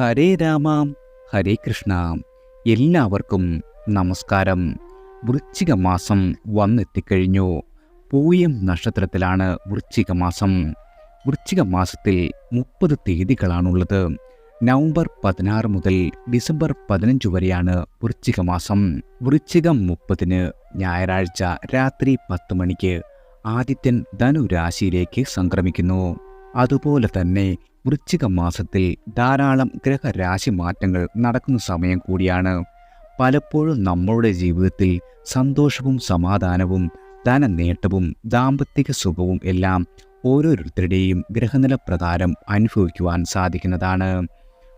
ഹരേ രാമ ഹരേ കൃഷ്ണ. എല്ലാവർക്കും നമസ്കാരം. വൃശ്ചിക മാസം വന്നെത്തിക്കഴിഞ്ഞു. പൂയം നക്ഷത്രത്തിലാണ് വൃശ്ചിക മാസം വൃശ്ചിക മാസത്തിൽ മുപ്പത് തീയതികളാണുള്ളത്. നവംബർ പതിനാറ് മുതൽ ഡിസംബർ പതിനഞ്ച് വരെയാണ് വൃശ്ചിക മാസം വൃശ്ചികം മുപ്പതിന് ഞായറാഴ്ച രാത്രി പത്ത് മണിക്ക് ആദിത്യൻ ധനുരാശിയിലേക്ക് സംക്രമിക്കുന്നു. അതുപോലെ തന്നെ വൃശ്ചിക മാസത്തിൽ ധാരാളം ഗ്രഹരാശി മാറ്റങ്ങൾ നടക്കുന്ന സമയം കൂടിയാണ്. പലപ്പോഴും നമ്മളുടെ ജീവിതത്തിൽ സന്തോഷവും സമാധാനവും ധനനേട്ടവും ദാമ്പത്യ സുഖവും എല്ലാം ഓരോരുത്തരുടെയും ഗ്രഹനില പ്രകാരം അനുഭവിക്കുവാൻ സാധിക്കുന്നതാണ്.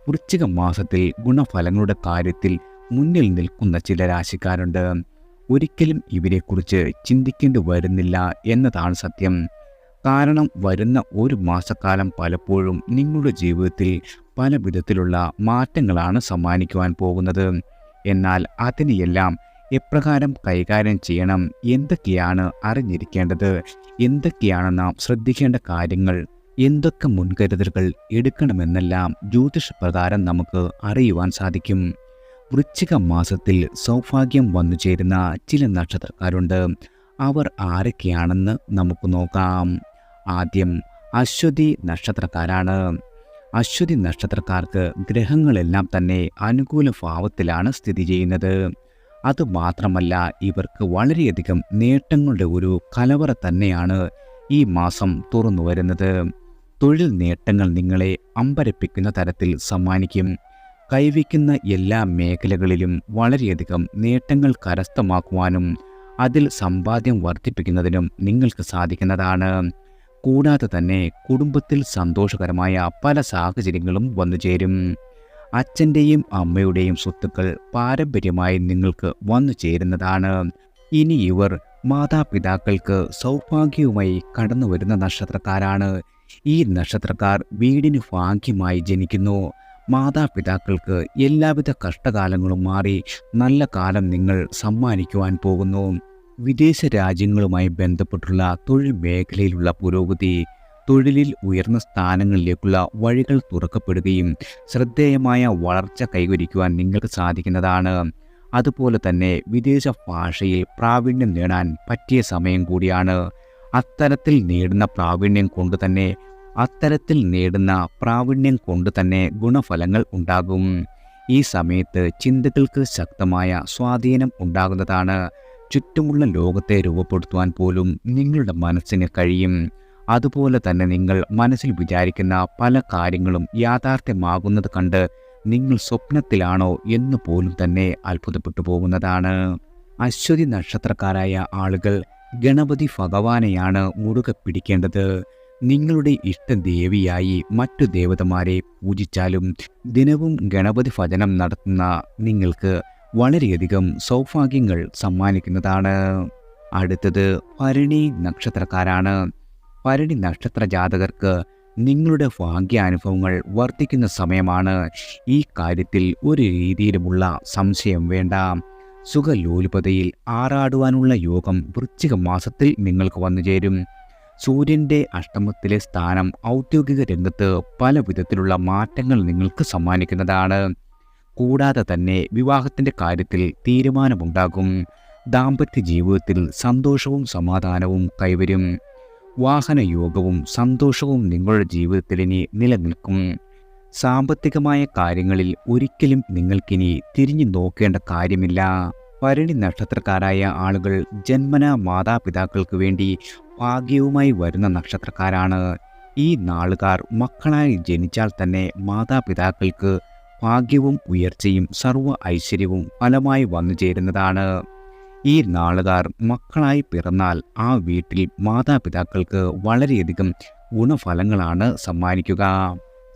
വൃശ്ചിക മാസത്തിൽ ഗുണഫലങ്ങളുടെ കാര്യത്തിൽ മുന്നിൽ നിൽക്കുന്ന ചില രാശിക്കാരുണ്ട്. ഒരിക്കലും ഇവരെക്കുറിച്ച് ചിന്തിക്കേണ്ടി വരുന്നില്ല എന്നതാണ് സത്യം. കാരണം വരുന്ന ഒരു മാസക്കാലം പലപ്പോഴും നിങ്ങളുടെ ജീവിതത്തിൽ പല വിധത്തിലുള്ള മാറ്റങ്ങളാണ് സമ്മാനിക്കുവാൻ പോകുന്നത്. എന്നാൽ അതിനെയെല്ലാം എപ്രകാരം കൈകാര്യം ചെയ്യണം? എന്തൊക്കെയാണ് അറിഞ്ഞിരിക്കേണ്ടത്? എന്തൊക്കെയാണ് നാം ശ്രദ്ധിക്കേണ്ട കാര്യങ്ങൾ? എന്തൊക്കെ മുൻകരുതലുകൾ എടുക്കണമെന്നെല്ലാം ജ്യോതിഷപ്രകാരം നമുക്ക് അറിയുവാൻ സാധിക്കും. വൃശ്ചിക മാസത്തിൽ സൗഭാഗ്യം വന്നു ചേരുന്ന ചില നക്ഷത്രക്കാരുണ്ട്. അവർ ആരൊക്കെയാണെന്ന് നമുക്ക് നോക്കാം. ആദ്യം അശ്വതി നക്ഷത്രക്കാരാണ്. അശ്വതി നക്ഷത്രക്കാർക്ക് ഗ്രഹങ്ങളെല്ലാം തന്നെ അനുകൂല ഭാവത്തിലാണ് സ്ഥിതി ചെയ്യുന്നത്. അതുമാത്രമല്ല ഇവർക്ക് വളരെയധികം നേട്ടങ്ങളുടെ ഒരു കലവറ തന്നെയാണ് ഈ മാസം തുറന്നു വരുന്നത്. തൊഴിൽ നേട്ടങ്ങൾ നിങ്ങളെ അമ്പരപ്പിക്കുന്ന തരത്തിൽ സമ്മാനിക്കും. കൈവയ്ക്കുന്ന എല്ലാ മേഖലകളിലും വളരെയധികം നേട്ടങ്ങൾ കരസ്ഥമാക്കുവാനും അതിൽ സമ്പാദ്യം വർദ്ധിപ്പിക്കുന്നതിനും നിങ്ങൾക്ക് സാധിക്കുന്നതാണ്. കൂടാതെ തന്നെ കുടുംബത്തിൽ സന്തോഷകരമായ പല സാഹചര്യങ്ങളും വന്നു ചേരും. അച്ഛന്റെയും അമ്മയുടെയും സ്വത്തുക്കൾ പാരമ്പര്യമായി നിങ്ങൾക്ക് വന്നു ചേരുന്നതാണ്. ഇനി ഇവർ മാതാപിതാക്കൾക്ക് സൗഭാഗ്യവുമായി കടന്നു വരുന്ന നക്ഷത്രക്കാരാണ്. ഈ നക്ഷത്രക്കാർ വീടിന് ഭാഗ്യമായി ജനിക്കുന്നു. മാതാപിതാക്കൾക്ക് എല്ലാവിധ കഷ്ടകാലങ്ങളും മാറി നല്ല കാലം നിങ്ങൾ സമ്മാനിക്കുവാൻ പോകുന്നു. വിദേശ രാജ്യങ്ങളുമായി ബന്ധപ്പെട്ടുള്ള തൊഴിൽ മേഖലയിലുള്ള പുരോഗതി തൊഴിലിൽ ഉയർന്ന സ്ഥാനങ്ങളിലേക്കുള്ള വഴികൾ തുറക്കപ്പെടുകയും ശ്രദ്ധേയമായ വളർച്ച കൈവരിക്കുവാൻ നിങ്ങൾക്ക് സാധിക്കുന്നതാണ്. അതുപോലെ തന്നെ വിദേശ ഭാഷയിൽ പ്രാവീണ്യം നേടാൻ പറ്റിയ സമയം കൂടിയാണ്. അത്തരത്തിൽ നേടുന്ന പ്രാവീണ്യം കൊണ്ട് തന്നെ അത്തരത്തിൽ നേടുന്ന പ്രാവീണ്യം കൊണ്ട് തന്നെ ഗുണഫലങ്ങൾ ഉണ്ടാകും. ഈ സമയത്ത് ചിന്തകൾക്ക് ശക്തമായ സ്വാധീനം ഉണ്ടാകുന്നതാണ്. ചുറ്റുമുള്ള ലോകത്തെ രൂപപ്പെടുത്തുവാൻ പോലും നിങ്ങളുടെ മനസ്സിന് കഴിയും. അതുപോലെ തന്നെ നിങ്ങൾ മനസ്സിൽ വിചാരിക്കുന്ന പല കാര്യങ്ങളും യാഥാർത്ഥ്യമാകുന്നത് കണ്ട് നിങ്ങൾ സ്വപ്നത്തിലാണോ എന്ന് പോലും തന്നെ അത്ഭുതപ്പെട്ടു പോകുന്നതാണ്. അശ്വതി നക്ഷത്രക്കാരായ ആളുകൾ ഗണപതി ഭഗവാനെയാണ് മുറുകെ പിടിക്കേണ്ടത്. നിങ്ങളുടെ ഇഷ്ടദേവിയായി മറ്റു ദേവതമാരെ പൂജിച്ചാലും ദിനവും ഗണപതി ഭജനം നടത്തുന്ന നിങ്ങൾക്ക് വളരെയധികം സൗഭാഗ്യങ്ങൾ സമ്മാനിക്കുന്നതാണ്. അടുത്തത് ഭരണി നക്ഷത്രക്കാരാണ്. ഭരണി നക്ഷത്ര ജാതകർക്ക് നിങ്ങളുടെ ഭാഗ്യാനുഭവങ്ങൾ വർദ്ധിക്കുന്ന സമയമാണ്. ഈ കാര്യത്തിൽ ഒരു രീതിയിലുമുള്ള സംശയം വേണ്ട. സുഖലോലുപതയിൽ ആറാടുവാനുള്ള യോഗം വൃശ്ചിക മാസത്തിൽ നിങ്ങൾക്ക് വന്നു ചേരും. സൂര്യന്റെ അഷ്ടമത്തിലെ സ്ഥാനം ഔദ്യോഗിക രംഗത്ത് പല വിധത്തിലുള്ള മാറ്റങ്ങൾ നിങ്ങൾക്ക് സമ്മാനിക്കുന്നതാണ്. കൂടാതെ തന്നെ വിവാഹത്തിന്റെ കാര്യത്തിൽ തീരുമാനമുണ്ടാകും. ദാമ്പത്യ ജീവിതത്തിൽ സന്തോഷവും സമാധാനവും കൈവരും. വാഹനയോഗവും സന്തോഷവും നിങ്ങളുടെ ജീവിതത്തിൽ ഇനി നിലനിൽക്കും. സാമ്പത്തികമായ കാര്യങ്ങളിൽ ഒരിക്കലും നിങ്ങൾക്കിനി തിരിഞ്ഞു നോക്കേണ്ട കാര്യമില്ല. ഭരണി നക്ഷത്രക്കാരായ ആളുകൾ ജന്മന മാതാപിതാക്കൾക്ക് വേണ്ടി ഭാഗ്യവുമായി വരുന്ന നക്ഷത്രക്കാരാണ്. ഈ നാളുകാർ മക്കളായി ജനിച്ചാൽ തന്നെ മാതാപിതാക്കൾക്ക് ഭാഗ്യവും ഉയർച്ചയും സർവ ഐശ്വര്യവും ഫലമായി വന്നു ചേരുന്നതാണ്. ഈ നാളുകാർ മക്കളായി പിറന്നാൽ ആ വീട്ടിൽ മാതാപിതാക്കൾക്ക് വളരെയധികം ഗുണഫലങ്ങളാണ് സമ്മാനിക്കുക.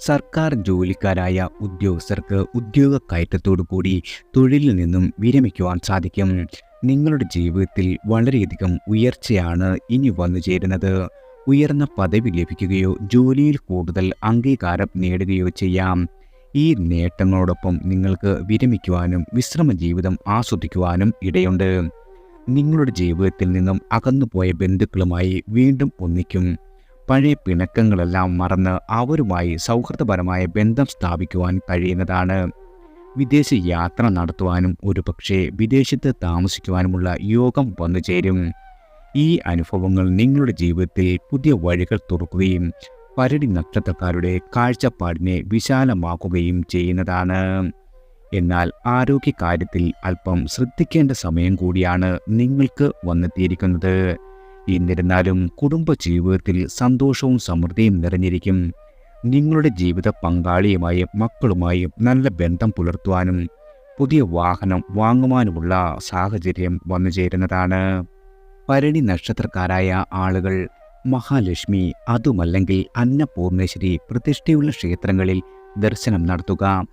സർക്കാർ ജോലിക്കാരായ ഉദ്യോഗസ്ഥർക്ക് ഉദ്യോഗ കയറ്റത്തോടു കൂടി തൊഴിലിൽ നിന്നും വിരമിക്കുവാൻ സാധിക്കും. നിങ്ങളുടെ ജീവിതത്തിൽ വളരെയധികം ഉയർച്ചയാണ് ഇനി വന്നു ചേരുന്നത്. ഉയർന്ന പദവി ലഭിക്കുകയോ ജോലിയിൽ കൂടുതൽ അംഗീകാരം നേടുകയോ ചെയ്യാം. ഈ നേട്ടങ്ങളോടൊപ്പം നിങ്ങൾക്ക് വിരമിക്കുവാനും വിശ്രമ ജീവിതം ആസ്വദിക്കുവാനും ഇടയുണ്ട്. നിങ്ങളുടെ ജീവിതത്തിൽ നിന്നും അകന്നുപോയ ബന്ധുക്കളുമായി വീണ്ടും ഒന്നിക്കും. പഴയ പിണക്കങ്ങളെല്ലാം മറന്ന് അവരുമായി സൗഹൃദപരമായ ബന്ധം സ്ഥാപിക്കുവാൻ കഴിയുന്നതാണ്. വിദേശ യാത്ര നടത്തുവാനും ഒരുപക്ഷെ വിദേശത്ത് താമസിക്കുവാനുമുള്ള യോഗം വന്നു ചേരും ഈ അനുഭവങ്ങൾ നിങ്ങളുടെ ജീവിതത്തിൽ പുതിയ വഴികൾ തുറക്കുകയും പരടി നക്ഷത്രക്കാരുടെ കാഴ്ചപ്പാടിനെ വിശാലമാക്കുകയും ചെയ്യുന്നതാണ്. എന്നാൽ ആരോഗ്യകാര്യത്തിൽ അല്പം ശ്രദ്ധിക്കേണ്ട സമയം കൂടിയാണ് നിങ്ങൾക്ക് വന്നെത്തിയിരിക്കുന്നത്. എന്നിരുന്നാലും കുടുംബ ജീവിതത്തിൽ സന്തോഷവും സമൃദ്ധിയും നിറഞ്ഞിരിക്കും. നിങ്ങളുടെ ജീവിത പങ്കാളിയുമായും മക്കളുമായും നല്ല ബന്ധം പുലർത്തുവാനും പുതിയ വാഹനം വാങ്ങുവാനുമുള്ള സാഹചര്യം വന്നു ചേരുന്നതാണ് ഭരണി നക്ഷത്രക്കാരായ ആളുകൾ മഹാലക്ഷ്മി അതുമല്ലെങ്കിൽ അന്നപൂർണേശ്വരി പ്രതിഷ്ഠയുള്ള ക്ഷേത്രങ്ങളിൽ ദർശനം നടത്തുക.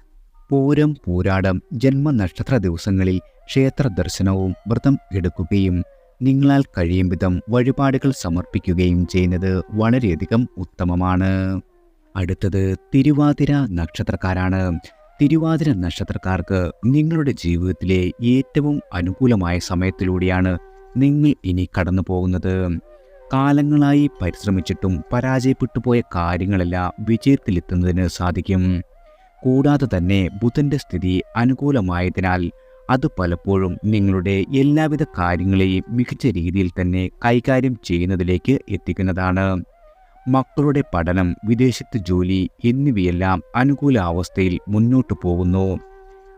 പൂരം പൂരാടം ജന്മനക്ഷത്ര ദിവസങ്ങളിൽ ക്ഷേത്ര ദർശനവും വ്രതം എടുക്കുകയും നിങ്ങളാൽ കഴിയും വിധം വഴിപാടുകൾ സമർപ്പിക്കുകയും ചെയ്യുന്നത് വളരെയധികം ഉത്തമമാണ്. അടുത്തത് തിരുവാതിര നക്ഷത്രക്കാരാണ്. തിരുവാതിര നക്ഷത്രക്കാർക്ക് നിങ്ങളുടെ ജീവിതത്തിലെ ഏറ്റവും അനുകൂലമായ സമയത്തിലൂടെയാണ് നിങ്ങൾ ഇനി കടന്നു പോകുന്നത് കാലങ്ങളായി പരിശ്രമിച്ചിട്ടും പരാജയപ്പെട്ടു പോയ കാര്യങ്ങളെല്ലാം വിജയത്തിലെത്തുന്നതിന് സാധിക്കും. കൂടാതെ തന്നെ ബുധന്റെ സ്ഥിതി അനുകൂലമായതിനാൽ അത് പലപ്പോഴും നിങ്ങളുടെ എല്ലാവിധ കാര്യങ്ങളെയും മികച്ച രീതിയിൽ തന്നെ കൈകാര്യം ചെയ്യുന്നതിലേക്ക് എത്തിക്കുന്നതാണ്. മക്കളുടെ പഠനം വിദേശത്ത് ജോലി എന്നിവയെല്ലാം അനുകൂല അവസ്ഥയിൽ മുന്നോട്ടു പോകുന്നു.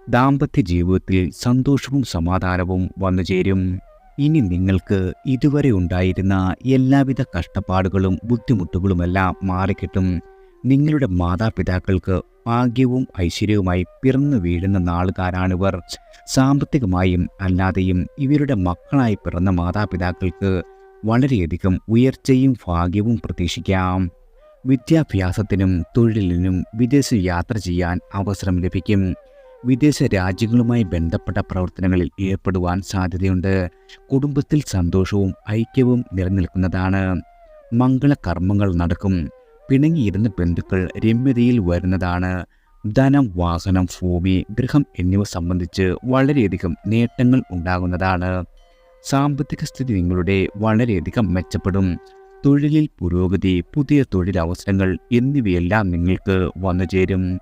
ദാമ്പത്യ ജീവിതത്തിൽ സന്തോഷവും സമാധാനവും വന്നു ചേരും ഇനി നിങ്ങൾക്ക് ഇതുവരെ ഉണ്ടായിരുന്ന എല്ലാവിധ കഷ്ടപ്പാടുകളും ബുദ്ധിമുട്ടുകളുമെല്ലാം മാറിക്കിട്ടും. നിങ്ങളുടെ മാതാപിതാക്കൾക്ക് ഭാഗ്യവും ഐശ്വര്യവുമായി പിറന്നു വീഴുന്ന നാളുകാരാണിവർ. സാമ്പത്തികമായും അല്ലാതെയും ഇവരുടെ മക്കളായി പിറന്ന മാതാപിതാക്കൾക്ക് വളരെയധികം ഉയർച്ചയും ഭാഗ്യവും പ്രതീക്ഷിക്കാം. വിദ്യാഭ്യാസത്തിനും തൊഴിലിനും വിദേശ യാത്ര ചെയ്യാൻ അവസരം ലഭിക്കും. വിദേശ രാജ്യങ്ങളുമായി ബന്ധപ്പെട്ട പ്രവർത്തനങ്ങളിൽ ഏർപ്പെടുവാൻ സാധ്യതയുണ്ട്. കുടുംബത്തിൽ സന്തോഷവും ഐക്യവും നിലനിൽക്കുന്നതാണ്. മംഗളകർമ്മങ്ങൾ നടക്കും. പിണങ്ങിയിരുന്ന ബന്ധുക്കൾ രമ്യതയിൽ വരുന്നതാണ്. ധനം വാഹനം ഭൂമി ഗൃഹം എന്നിവ സംബന്ധിച്ച് വളരെയധികം നേട്ടങ്ങൾ ഉണ്ടാകുന്നതാണ്. സാമ്പത്തിക സ്ഥിതി നിങ്ങളുടെ വളരെയധികം മെച്ചപ്പെടും. തൊഴിലിൽ പുരോഗതി പുതിയ തൊഴിലവസരങ്ങൾ എന്നിവയെല്ലാം നിങ്ങൾക്ക് വന്നു ചേരും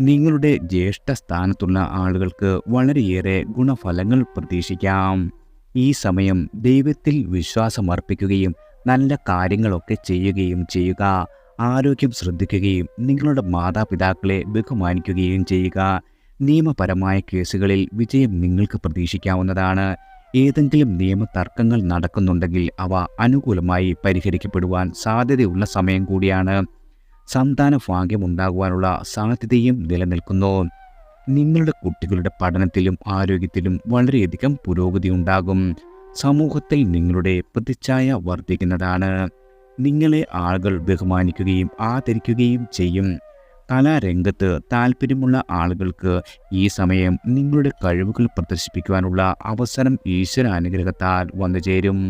നിങ്ങളുടെ ജ്യേഷ്ഠ സ്ഥാനത്തുള്ള ആളുകൾക്ക് വളരെയേറെ ഗുണഫലങ്ങൾ പ്രതീക്ഷിക്കാം. ഈ സമയം ദൈവത്തിൽ വിശ്വാസമർപ്പിക്കുകയും നല്ല കാര്യങ്ങളൊക്കെ ചെയ്യുകയും ചെയ്യുക. ആരോഗ്യം ശ്രദ്ധിക്കുകയും നിങ്ങളുടെ മാതാപിതാക്കളെ ബഹുമാനിക്കുകയും ചെയ്യുക. നിയമപരമായ കേസുകളിൽ വിജയം നിങ്ങൾക്ക് പ്രതീക്ഷിക്കാവുന്നതാണ്. ഏതെങ്കിലും നിയമതർക്കങ്ങൾ നടക്കുന്നുണ്ടെങ്കിൽ അവ അനുകൂലമായി പരിഹരിക്കപ്പെടുവാൻ സാധ്യതയുള്ള സമയം കൂടിയാണ്. സന്താന ഭാഗ്യമുണ്ടാകുവാനുള്ള സാധ്യതയും നിലനിൽക്കുന്നു. നിങ്ങളുടെ കുട്ടികളുടെ പഠനത്തിലും ആരോഗ്യത്തിലും വളരെയധികം പുരോഗതി ഉണ്ടാകും സമൂഹത്തിൽ നിങ്ങളുടെ പ്രതിച്ഛായ വർദ്ധിക്കുന്നതാണ്. നിങ്ങളെ ആളുകൾ ബഹുമാനിക്കുകയും ആദരിക്കുകയും ചെയ്യും. കലാരംഗത്ത് താല്പര്യമുള്ള ആളുകൾക്ക് ഈ സമയം നിങ്ങളുടെ കഴിവുകൾ പ്രദർശിപ്പിക്കുവാനുള്ള അവസരം ഈശ്വര അനുഗ്രഹത്താൽ വന്നു ചേരും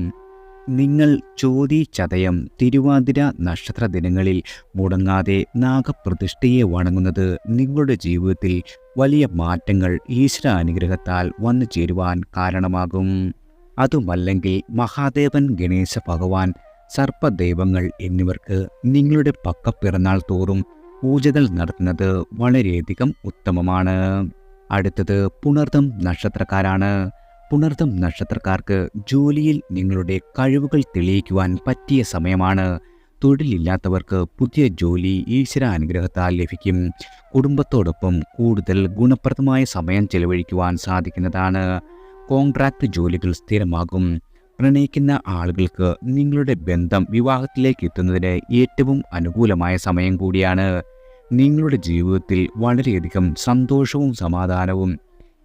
നിങ്ങൾ ചോതി ചതയം തിരുവാതിര നക്ഷത്ര ദിനങ്ങളിൽ മുടങ്ങാതെ നാഗപ്രതിഷ്ഠയെ വണങ്ങുന്നത് നിങ്ങളുടെ ജീവിതത്തിൽ വലിയ മാറ്റങ്ങൾ ഈശ്വര അനുഗ്രഹത്താൽ വന്നു ചേരുവാൻ കാരണമാകും. അതുമല്ലെങ്കിൽ മഹാദേവൻ ഗണേശ ഭഗവാൻ സർപ്പദൈവങ്ങൾ എന്നിവർക്ക് നിങ്ങളുടെ പക്ക പിറന്നാൾ തോറും പൂജകൾ നടത്തുന്നത് വളരെയധികം ഉത്തമമാണ്. അടുത്തത് പുണർതം നക്ഷത്രക്കാരാണ്. പുണർദം നക്ഷത്രക്കാർക്ക് ജോലിയിൽ നിങ്ങളുടെ കഴിവുകൾ തെളിയിക്കുവാൻ പറ്റിയ സമയമാണ്. തൊഴിലില്ലാത്തവർക്ക് പുതിയ ജോലി ഈശ്വര അനുഗ്രഹത്താൽ ലഭിക്കും. കുടുംബത്തോടൊപ്പം കൂടുതൽ ഗുണപ്രദമായ സമയം ചെലവഴിക്കുവാൻ സാധിക്കുന്നതാണ്. കോൺട്രാക്ട് ജോലികൾ സ്ഥിരമാകും. പ്രണയിക്കുന്ന ആളുകൾക്ക് നിങ്ങളുടെ ബന്ധം വിവാഹത്തിലേക്ക് എത്തുന്നതിന് ഏറ്റവും അനുകൂലമായ സമയം കൂടിയാണ്. നിങ്ങളുടെ ജീവിതത്തിൽ വളരെയധികം സന്തോഷവും സമാധാനവും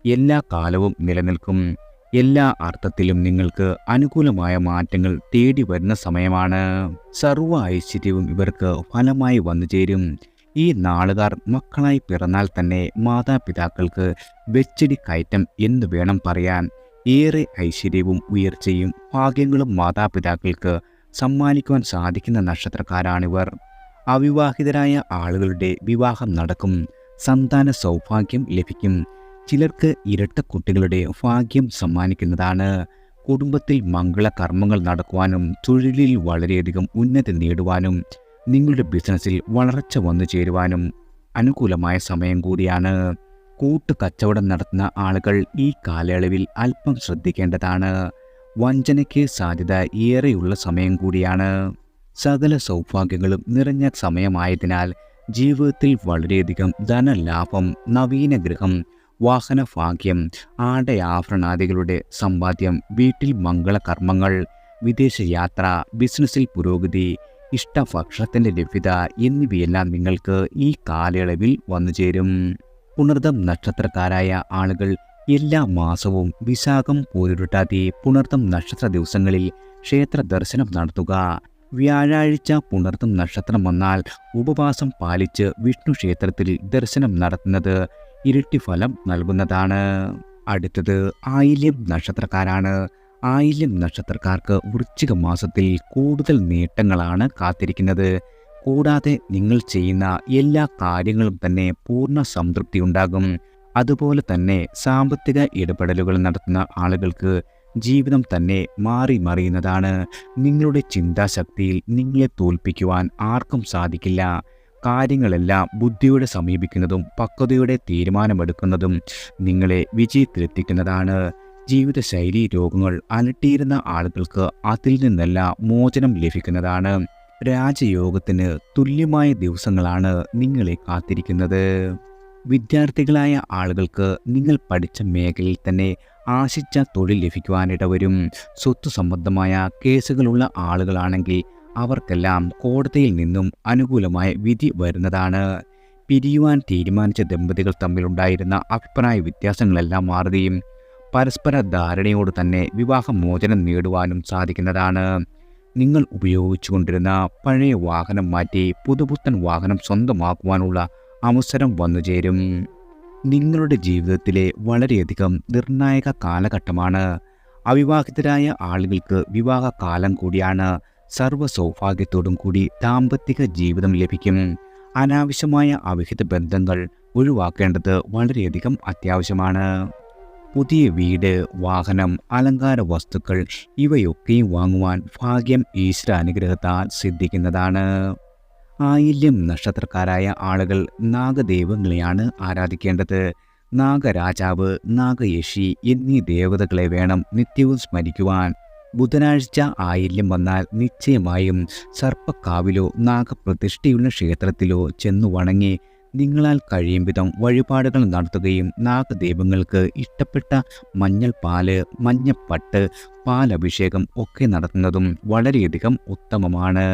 എല്ലാ കാലവും നിലനിൽക്കും. എല്ലാ അർത്ഥത്തിലും നിങ്ങൾക്ക് അനുകൂലമായ മാറ്റങ്ങൾ തേടി വരുന്ന സമയമാണ്. സർവ ഐശ്വര്യവും ഇവർക്ക് ഫലമായി വന്നു ചേരും. ഈ നാളുകാർ മക്കളായി പിറന്നാൽ തന്നെ മാതാപിതാക്കൾക്ക് വെച്ചടി കയറ്റം എന്ന് വേണം പറയാൻ? ഏറെ ഐശ്വര്യവും ഉയർച്ചയും ഭാഗ്യങ്ങളും മാതാപിതാക്കൾക്ക് സമ്മാനിക്കുവാൻ സാധിക്കുന്ന നക്ഷത്രക്കാരാണിവർ. അവിവാഹിതരായ ആളുകളുടെ വിവാഹം നടക്കും. സന്താന സൗഭാഗ്യം ലഭിക്കും. ചിലർക്ക് ഇരട്ട കുട്ടികളുടെ ഭാഗ്യം സമ്മാനിക്കുന്നതാണ്. കുടുംബത്തിൽ മംഗളകർമ്മങ്ങൾ നടക്കുവാനും തൊഴിലിൽ വളരെയധികം ഉന്നതി നേടുവാനും നിങ്ങളുടെ ബിസിനസ്സിൽ വളർച്ച വന്നു ചേരുവാനും അനുകൂലമായ സമയം കൂടിയാണ്. കൂട്ടുകച്ചവടം നടത്തുന്ന ആളുകൾ ഈ കാലയളവിൽ അല്പം ശ്രദ്ധിക്കേണ്ടതാണ്. വഞ്ചനയ്ക്ക് സാധ്യത ഏറെയുള്ള സമയം കൂടിയാണ്. സകല സൗഭാഗ്യങ്ങളും നിറഞ്ഞ സമയമായതിനാൽ ജീവിതത്തിൽ വളരെയധികം ധനലാഭം നവീന ഗൃഹം വാഹന ഭാഗ്യം ആടയാഭരണാദികളുടെ സമ്പാദ്യം വീട്ടിൽ മംഗളകർമ്മങ്ങൾ വിദേശയാത്ര ബിസിനസ്സിൽ പുരോഗതി ഇഷ്ടഭക്ഷണത്തിന്റെ ലഭ്യത എന്നിവയെല്ലാം നിങ്ങൾക്ക് ഈ കാലയളവിൽ വന്നു ചേരും. പുണർദം നക്ഷത്രക്കാരായ ആളുകൾ എല്ലാ മാസവും വിശാഖം പോരുരുട്ടാതെ പുണർദം നക്ഷത്ര ദിവസങ്ങളിൽ ക്ഷേത്ര ദർശനം നടത്തുക. വ്യാഴാഴ്ച പുണർദം നക്ഷത്രം വന്നാൽ ഉപവാസം പാലിച്ച് വിഷ്ണു ക്ഷേത്രത്തിൽ ദർശനം നടത്തുന്നത് ഇരട്ടി ഫലം നൽകുന്നതാണ്. അടുത്തത് ആയില്യം നക്ഷത്രക്കാരാണ്. ആയില്യം നക്ഷത്രക്കാർക്ക് വൃശ്ചിക മാസത്തിൽ കൂടുതൽ നേട്ടങ്ങളാണ് കാത്തിരിക്കുന്നത്. കൂടാതെ നിങ്ങൾ ചെയ്യുന്ന എല്ലാ കാര്യങ്ങളും തന്നെ പൂർണ സംതൃപ്തി ഉണ്ടാകും. അതുപോലെ തന്നെ സാമ്പത്തിക ഇടപെടലുകൾ നടത്തുന്ന ആളുകൾക്ക് ജീവിതം തന്നെ മാറി മറിയുന്നതാണ്. നിങ്ങളുടെ ചിന്താശക്തിയിൽ നിങ്ങളെ തോൽപ്പിക്കുവാൻ ആർക്കും സാധിക്കില്ല. കാര്യങ്ങളെല്ലാം ബുദ്ധിയോടെ സമീപിക്കുന്നതും പക്വതയോടെ തീരുമാനമെടുക്കുന്നതും നിങ്ങളെ വിജയത്തിലെത്തിക്കുന്നതാണ്. ജീവിതശൈലി രോഗങ്ങൾ അലട്ടിയിരുന്ന ആളുകൾക്ക് അതിൽ നിന്നെല്ലാം മോചനം ലഭിക്കുന്നതാണ്. രാജയോഗത്തിന് തുല്യമായ ദിവസങ്ങളാണ് നിങ്ങളെ കാത്തിരിക്കുന്നത്. വിദ്യാർത്ഥികളായ ആളുകൾക്ക് നിങ്ങൾ പഠിച്ച മേഖലയിൽ തന്നെ ആശിച്ച തൊഴിൽ ലഭിക്കുവാനിടവരും. സ്വത്ത് സംബന്ധമായ കേസുകളുള്ള ആളുകളാണെങ്കിൽ അവർക്കെല്ലാം കോടതിയിൽ നിന്നും അനുകൂലമായ വിധി വരുന്നതാണ്. പിരിയുവാൻ തീരുമാനിച്ച ദമ്പതികൾ തമ്മിലുണ്ടായിരുന്ന അഭിപ്രായ വ്യത്യാസങ്ങളെല്ലാം മാറുകയും പരസ്പര ധാരണയോട് തന്നെ വിവാഹമോചനം നേടുവാനും സാധിക്കുന്നതാണ്. നിങ്ങൾ ഉപയോഗിച്ചുകൊണ്ടിരുന്ന പഴയ വാഹനം മാറ്റി പുതുപുത്തൻ വാഹനം സ്വന്തമാക്കുവാനുള്ള അവസരം വന്നുചേരും നിങ്ങളുടെ ജീവിതത്തിലെ വളരെയധികം നിർണായക കാലഘട്ടമാണ്. അവിവാഹിതരായ ആളുകൾക്ക് വിവാഹ കാലം കൂടിയാണ്. സർവ സൗഭാഗ്യത്തോടും കൂടി ദാമ്പത്തിക ജീവിതം ലഭിക്കും. അനാവശ്യമായ അവിഹിത ബന്ധങ്ങൾ ഒഴിവാക്കേണ്ടത് വളരെയധികം അത്യാവശ്യമാണ്. പുതിയ വീട് വാഹനം അലങ്കാര വസ്തുക്കൾ ഇവയൊക്കെയും വാങ്ങുവാൻ ഭാഗ്യം ഈശ്വര അനുഗ്രഹത്താൽ സിദ്ധിക്കുന്നതാണ്. ആയില്യം നക്ഷത്രക്കാരായ ആളുകൾ നാഗദൈവങ്ങളെയാണ് ആരാധിക്കേണ്ടത്. നാഗരാജാവ് നാഗയക്ഷി എന്നീ ദേവതകളെ വേണം നിത്യവും സ്മരിക്കുവാൻ. ബുധനാഴ്ച ആയില്യം വന്നാൽ നിശ്ചയമായും സർപ്പക്കാവിലോ നാഗപ്രതിഷ്ഠയുള്ള ക്ഷേത്രത്തിലോ ചെന്നു വണങ്ങി നിങ്ങളാൽ കഴിയും വിധം വഴിപാടുകൾ നടത്തുകയും നാഗദൈവങ്ങൾക്ക് ഇഷ്ടപ്പെട്ട മഞ്ഞൾ പാൽ മഞ്ഞപ്പട്ട് പാലഭിഷേകം ഒക്കെ നടത്തുന്നതും വളരെയധികം ഉത്തമമാണ്.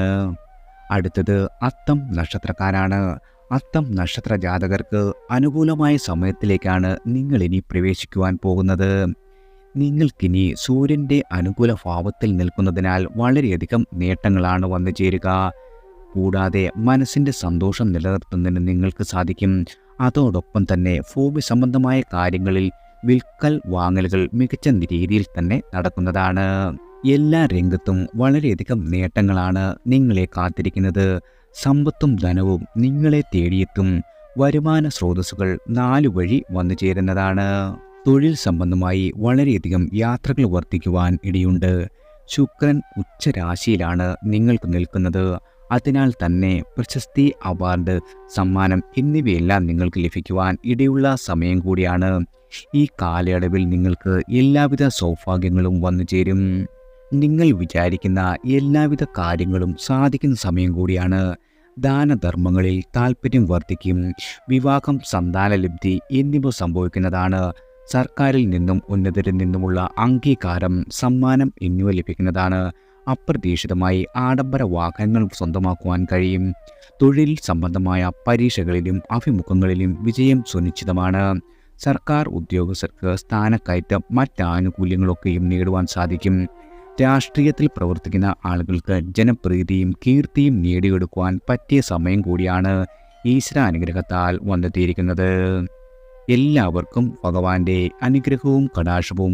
അടുത്തത് അത്തം നക്ഷത്രക്കാരാണ്. അത്തം നക്ഷത്ര ജാതകർക്ക് അനുകൂലമായ സമയത്തിലേക്കാണ് നിങ്ങളിനി പ്രവേശിക്കുവാൻ പോകുന്നത്. നിങ്ങൾക്കിനി സൂര്യന്റെ അനുകൂല ഭാവത്തിൽ നിൽക്കുന്നതിനാൽ വളരെയധികം നേട്ടങ്ങളാണ് വന്നു ചേരുക. കൂടാതെ മനസ്സിന്റെ സന്തോഷം നിലനിർത്തുന്നതിന് നിങ്ങൾക്ക് സാധിക്കും. അതോടൊപ്പം തന്നെ ഭൂമി സംബന്ധമായ കാര്യങ്ങളിൽ വിൽക്കൽ വാങ്ങലുകൾ മികച്ച രീതിയിൽ തന്നെ നടക്കുന്നതാണ്. എല്ലാ രംഗത്തും വളരെയധികം നേട്ടങ്ങളാണ് നിങ്ങളെ കാത്തിരിക്കുന്നത്. സമ്പത്തും ധനവും നിങ്ങളെ തേടിയെത്തും. വരുമാന സ്രോതസ്സുകൾ നാലു വഴി വന്നു ചേരുന്നതാണ്. തൊഴിൽ സംബന്ധമായി വളരെയധികം യാത്രകൾ വർദ്ധിക്കുവാൻ ഇടയുണ്ട്. ശുക്രൻ ഉച്ചരാശിയിലാണ് നിങ്ങൾക്ക് നിൽക്കുന്നത്. അതിനാൽ തന്നെ പ്രശസ്തി അവാർഡ് സമ്മാനം എന്നിവയെല്ലാം നിങ്ങൾക്ക് ലഭിക്കുവാൻ ഇടയുള്ള സമയം കൂടിയാണ്. ഈ കാലയളവിൽ നിങ്ങൾക്ക് എല്ലാവിധ സൗഭാഗ്യങ്ങളും വന്നു ചേരും. നിങ്ങൾ വിചാരിക്കുന്ന എല്ലാവിധ കാര്യങ്ങളും സാധിക്കുന്ന സമയം കൂടിയാണ്. ദാനധർമ്മങ്ങളിൽ താല്പര്യം വർദ്ധിക്കും. വിവാഹം സന്താനലബ്ധി എന്നിവ സംഭവിക്കുന്നതാണ്. സർക്കാരിൽ നിന്നും ഉന്നതരിൽ നിന്നുമുള്ള അംഗീകാരം സമ്മാനം എന്നിവ ലഭിക്കുന്നതാണ്. അപ്രതീക്ഷിതമായി ആഡംബര വാഹനങ്ങൾ സ്വന്തമാക്കുവാൻ കഴിയും. തൊഴിൽ സംബന്ധമായ പരീക്ഷകളിലും അഭിമുഖങ്ങളിലും വിജയം സുനിശ്ചിതമാണ്. സർക്കാർ ഉദ്യോഗസ്ഥർക്ക് സ്ഥാനക്കയറ്റം മറ്റാനുകൂല്യങ്ങളൊക്കെയും നേടുവാൻ സാധിക്കും. രാഷ്ട്രീയത്തിൽ പ്രവർത്തിക്കുന്ന ആളുകൾക്ക് ജനപ്രീതിയും കീർത്തിയും നേടിയെടുക്കുവാൻ പറ്റിയ സമയം കൂടിയാണ് ഈശ്വര അനുഗ്രഹത്താൽ വന്നെത്തിയിരിക്കുന്നത്. എല്ലാവർക്കും ഭഗവാന്റെ അനുഗ്രഹവും കടാക്ഷവും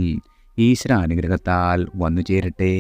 ഈശ്വര അനുഗ്രഹത്താൽ വന്നു ചേരട്ടെ